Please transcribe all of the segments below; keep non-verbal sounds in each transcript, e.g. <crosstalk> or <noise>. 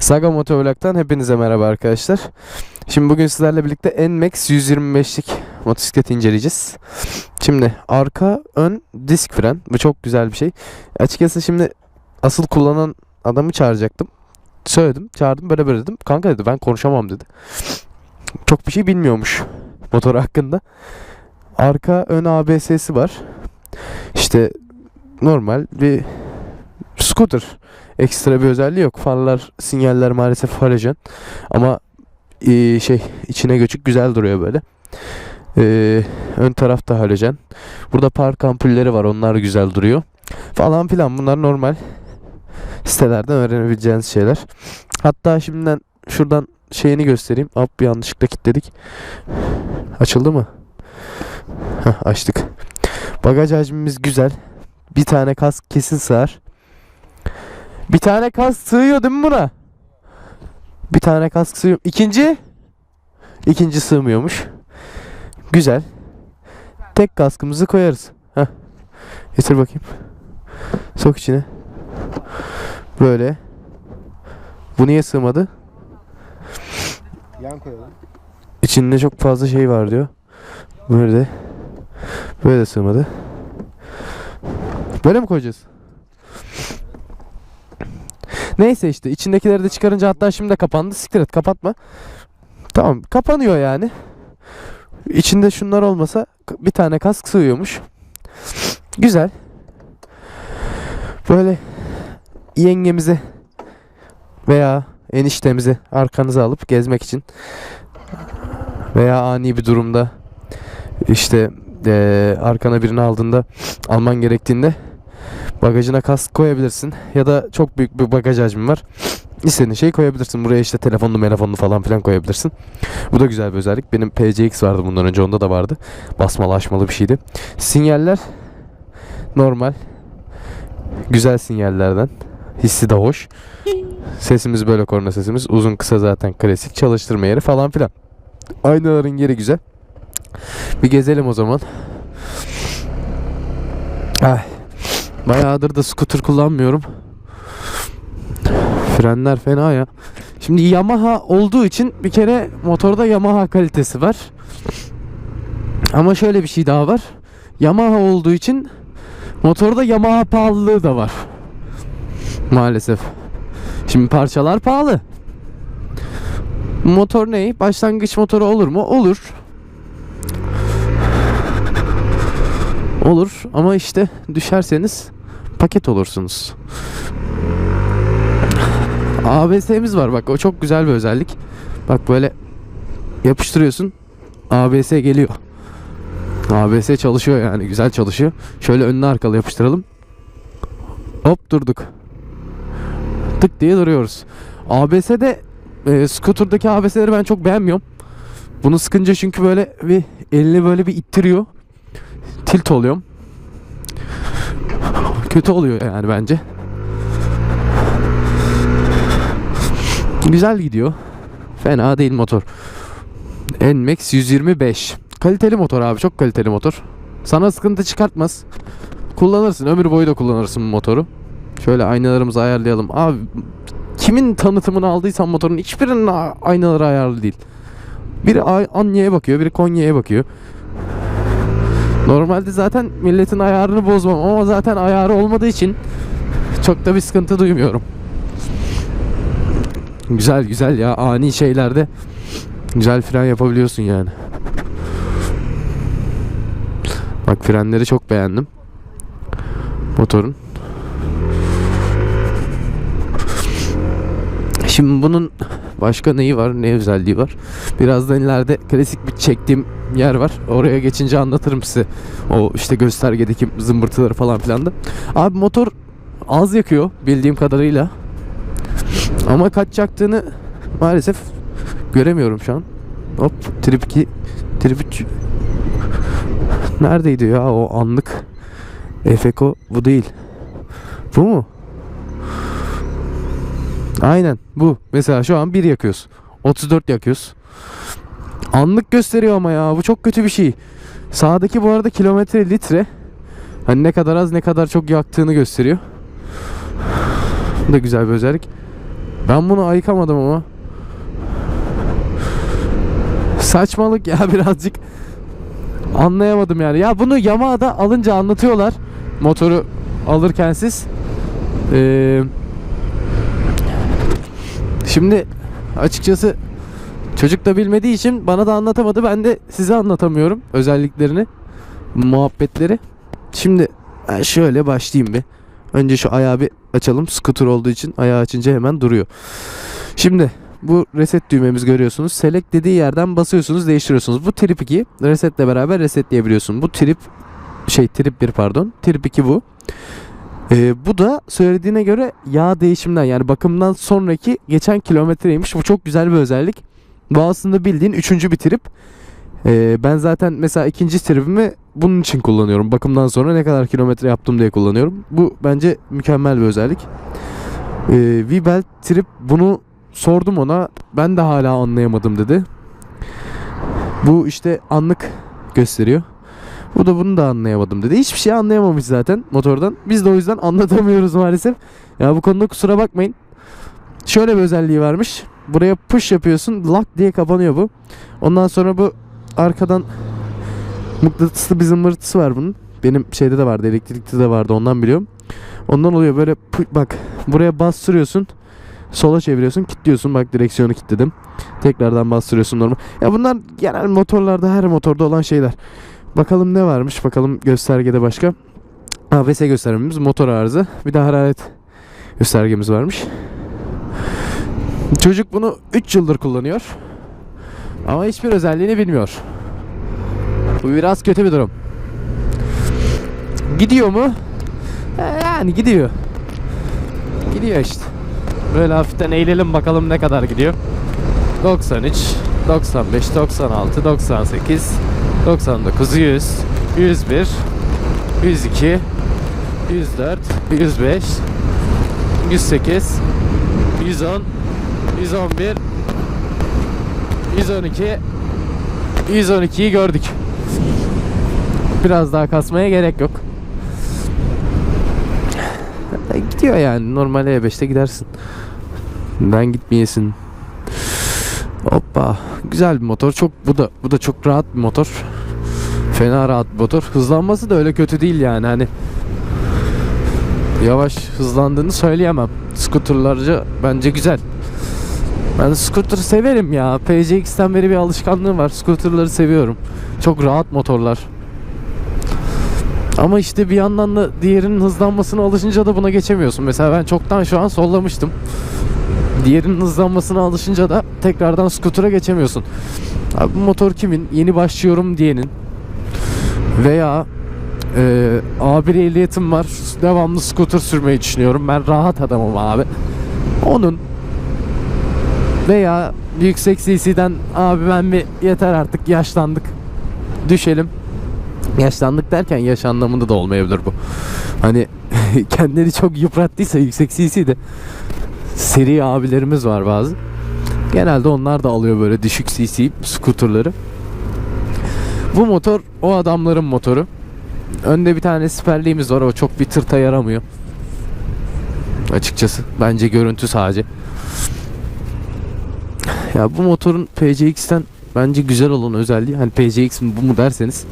Saga Motovlog'dan hepinize merhaba arkadaşlar. Şimdi bugün sizlerle birlikte NMAX 125'lik motosikleti inceleyeceğiz. Şimdi arka ön disk fren. Bu çok güzel bir şey. Açıkçası şimdi asıl kullanan adamı çağıracaktım. Söyledim, çağırdım böyle böyle dedim. Kanka dedi ben konuşamam dedi. Çok bir şey bilmiyormuş motor hakkında. Arka ön ABS'si var. İşte normal bir scooter ekstra bir özelliği yok. Farlar, sinyaller maalesef halojen. Ama e, şey içine göçük güzel duruyor böyle. E, ön tarafta halojen. Burada park ampulleri var. Onlar güzel duruyor. Falan filan. Bunlar normal sitelerden öğrenebileceğiniz şeyler. Hatta şimdiden şuradan şeyini göstereyim. Hop yanlışlıkla kilitledik. Açıldı mı? Heh, açtık. Bagaj hacmimiz güzel. Bir tane kask kesin sığar. Bir tane kask sığıyor değil mi buna? Bir tane kask sığıyor. İkinci? İkinci sığmıyormuş. Güzel. Tek kaskımızı koyarız. Heh. Getir bakayım. Sok içine. Böyle. Bu niye sığmadı? Yan koyalım. İçinde çok fazla şey var diyor. Böyle. Böyle de sığmadı. Böyle mi koyacağız? Neyse işte içindekileri de çıkarınca hatta şimdi de kapandı. Siktir et kapatma. Tamam kapanıyor yani. İçinde şunlar olmasa bir tane kask sığıyormuş. Güzel. Böyle yengemizi veya eniştemizi arkanıza alıp gezmek için veya ani bir durumda işte eee, arkana birini aldığında alman gerektiğinde bagajına kask koyabilirsin ya da çok büyük bir bagaj hacmi var. İstediğin şeyi koyabilirsin. Buraya işte telefonlu, telefonlu falan filan koyabilirsin. Bu da güzel bir özellik. Benim PCX vardı bundan önce. Onda da vardı. Basmalı açmalı bir şeydi. Sinyaller normal. Güzel sinyallerden. Hissi de hoş. Sesimiz böyle korna sesimiz. Uzun kısa zaten klasik. Çalıştırma yeri falan filan. Aynaların yeri güzel. Bir gezelim o zaman. Ay. Bayağıdır da scooter kullanmıyorum. Frenler fena ya. Şimdi Yamaha olduğu için bir kere motorda Yamaha kalitesi var. Ama şöyle bir şey daha var. Yamaha olduğu için motorda Yamaha pahalılığı da var. Maalesef. Şimdi parçalar pahalı. Motor ne? Başlangıç motoru olur mu? Olur. Olur ama işte düşerseniz paket olursunuz. ABS'miz var bak o çok güzel bir özellik. Bak böyle yapıştırıyorsun ABS geliyor. ABS çalışıyor yani güzel çalışıyor. Şöyle önüne arkalı yapıştıralım. Hop durduk. Tık diye duruyoruz. ABS'de e, scooter'daki ABS'leri ben çok beğenmiyorum. Bunu sıkınca çünkü böyle bir elini böyle bir ittiriyor. Tilt oluyorum. Kötü oluyor yani bence. Güzel gidiyor. Fena değil motor. NMAX 125. Kaliteli motor abi çok kaliteli motor. Sana sıkıntı çıkartmaz. Kullanırsın ömür boyu da kullanırsın bu motoru. Şöyle aynalarımızı ayarlayalım. Abi kimin tanıtımını aldıysan motorun hiçbirinin aynaları ayarlı değil. Biri Ay- Anya'ya bakıyor, biri Konya'ya bakıyor. Normalde zaten milletin ayarını bozmam ama zaten ayarı olmadığı için çok da bir sıkıntı duymuyorum. Güzel güzel ya ani şeylerde güzel fren yapabiliyorsun yani. Bak frenleri çok beğendim. Motorun. Şimdi bunun başka neyi var, ne özelliği var? Birazdan ileride klasik bir çektiğim yer var. Oraya geçince anlatırım size. O işte göstergedeki zımbırtıları falan filan da. Abi motor az yakıyor bildiğim kadarıyla. Ama kaç yaktığını maalesef göremiyorum şu an. Hop trip 2 trip 3 Neredeydi ya o anlık Efeko bu değil. Bu mu? Aynen bu. Mesela şu an 1 yakıyoruz. 34 yakıyoruz. Anlık gösteriyor ama ya bu çok kötü bir şey. Sağdaki bu arada kilometre litre. Hani ne kadar az ne kadar çok yaktığını gösteriyor. Bu da güzel bir özellik. Ben bunu ayıkamadım ama. Saçmalık ya <laughs> birazcık. Anlayamadım yani. Ya bunu Yamaha'da alınca anlatıyorlar. Motoru alırken siz. Ee, şimdi açıkçası çocuk da bilmediği için bana da anlatamadı. Ben de size anlatamıyorum özelliklerini, muhabbetleri. Şimdi şöyle başlayayım bir. Önce şu ayağı bir açalım. Scooter olduğu için ayağı açınca hemen duruyor. Şimdi bu reset düğmemiz görüyorsunuz. Select dediği yerden basıyorsunuz, değiştiriyorsunuz. Bu trip 2 resetle beraber resetleyebiliyorsun. Bu trip şey trip 1 pardon. Trip 2 bu. Ee, bu da söylediğine göre yağ değişimden yani bakımdan sonraki geçen kilometreymiş. Bu çok güzel bir özellik. Bu aslında bildiğin üçüncü bir trip. Ee, ben zaten mesela ikinci tripimi bunun için kullanıyorum. Bakımdan sonra ne kadar kilometre yaptım diye kullanıyorum. Bu bence mükemmel bir özellik. Ee, V-Belt trip bunu sordum ona. Ben de hala anlayamadım dedi. Bu işte anlık gösteriyor. Bu da bunu da anlayamadım dedi. Hiçbir şey anlayamamış zaten motordan. Biz de o yüzden anlatamıyoruz maalesef. Ya bu konuda kusura bakmayın. Şöyle bir özelliği varmış. Buraya push yapıyorsun. Lock diye kapanıyor bu. Ondan sonra bu arkadan mıknatıslı bir zımbırtısı var bunun. Benim şeyde de vardı. Elektrikli de vardı. Ondan biliyorum. Ondan oluyor böyle bak buraya bastırıyorsun. Sola çeviriyorsun, kilitliyorsun. Bak direksiyonu kilitledim. Tekrardan bastırıyorsun normal. Ya bunlar genel motorlarda her motorda olan şeyler. Bakalım ne varmış? Bakalım göstergede başka. ABS göstermemiz, motor arıza. Bir de hararet göstergemiz varmış. Çocuk bunu 3 yıldır kullanıyor. Ama hiçbir özelliğini bilmiyor. Bu biraz kötü bir durum. Gidiyor mu? E, Yani gidiyor. Gidiyor işte. Böyle hafiften eğilelim bakalım ne kadar gidiyor. 93, 95, 96, 98, 99, 100, 101, 102, 104, 105, 108, 110, 111, 112, 112'yi gördük. Biraz daha kasmaya gerek yok. E, Gidiyor yani. Normal E5'te gidersin. Ben gitmeyesin. Hoppa. Güzel bir motor. Çok bu da bu da çok rahat bir motor. Fena rahat motor. Hızlanması da öyle kötü değil yani. Hani yavaş hızlandığını söyleyemem. Scooterlarca bence güzel. Ben scooter severim ya. PCX'ten beri bir alışkanlığım var. Scooterları seviyorum. Çok rahat motorlar. Ama işte bir yandan da diğerinin hızlanmasına alışınca da buna geçemiyorsun. Mesela ben çoktan şu an sollamıştım. Diğerinin hızlanmasına alışınca da tekrardan skutura geçemiyorsun. Abi motor kimin? Yeni başlıyorum diyenin. Veya e, A1 ehliyetim var. Devamlı skuter sürmeyi düşünüyorum. Ben rahat adamım abi. Onun veya yüksek CC'den abi ben bir yeter artık yaşlandık. Düşelim. Yaşlandık derken yaş anlamında da olmayabilir bu. Hani <laughs> kendini çok yıprattıysa yüksek CC'de seri abilerimiz var bazı. Genelde onlar da alıyor böyle düşük CC skuterları. Bu motor o adamların motoru. Önde bir tane siperliğimiz var. O çok bir tırta yaramıyor. Açıkçası. Bence görüntü sadece. Ya bu motorun PCX'ten bence güzel olan özelliği hani PCX mi bu mu derseniz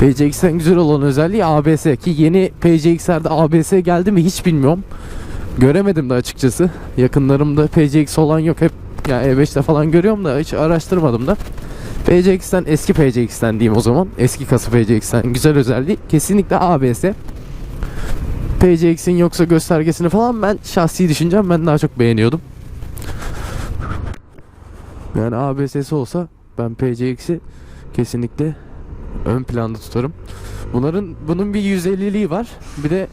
PCX'ten güzel olan özelliği ABS ki yeni PCX'lerde ABS geldi mi hiç bilmiyorum. Göremedim de açıkçası. Yakınlarımda PCX olan yok. Hep ya E5'te falan görüyorum da hiç araştırmadım da. PCX'ten eski PCX'ten diyeyim o zaman. Eski kasa PCX'ten güzel özelliği kesinlikle ABS. PCX'in yoksa göstergesini falan ben şahsi düşüncem ben daha çok beğeniyordum. Yani ABS'si olsa ben PCX'i kesinlikle ön planda tutarım. Bunların bunun bir 150'liği var. Bir de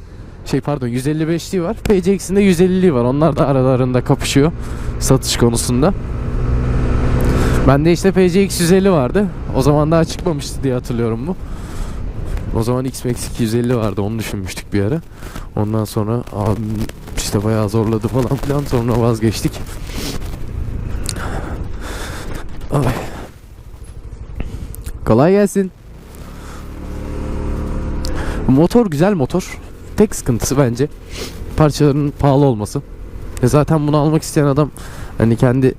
şey pardon 155'liği var. PCX'in de 150'liği var. Onlar da aralarında kapışıyor satış konusunda. Bende işte PCX 150 vardı. O zaman daha çıkmamıştı diye hatırlıyorum bu. O zaman X-Max 250 vardı. Onu düşünmüştük bir ara. Ondan sonra abim işte bayağı zorladı falan filan. Sonra vazgeçtik. Ay. Kolay gelsin. Motor güzel motor. Tek sıkıntısı bence parçaların pahalı olması. E zaten bunu almak isteyen adam hani kendi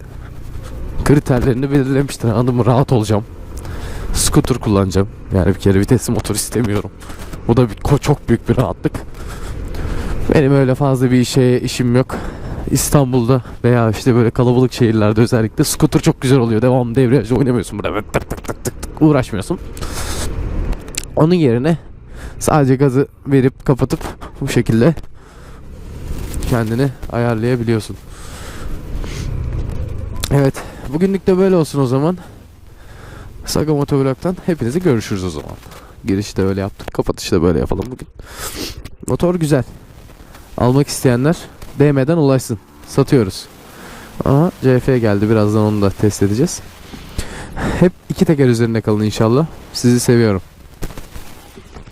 kriterlerini belirlemiştir. Anladın? Rahat olacağım. Scooter kullanacağım. Yani bir kere vitesli motor istemiyorum. Bu da bir, çok büyük bir rahatlık. Benim öyle fazla bir işe işim yok. İstanbul'da veya işte böyle kalabalık şehirlerde özellikle scooter çok güzel oluyor. Devam devriyajda oynamıyorsun burada. tık tık tık tık tık uğraşmıyorsun. Onun yerine sadece gazı verip kapatıp bu şekilde kendini ayarlayabiliyorsun. Evet. Bugünlük de böyle olsun o zaman. Saga Motovlog'dan hepinizi görüşürüz o zaman. Girişi de öyle yaptık. Kapatışı da böyle yapalım bugün. Motor güzel. Almak isteyenler DM'den ulaşsın. Satıyoruz. Aha CF geldi. Birazdan onu da test edeceğiz. Hep iki teker üzerinde kalın inşallah. Sizi seviyorum.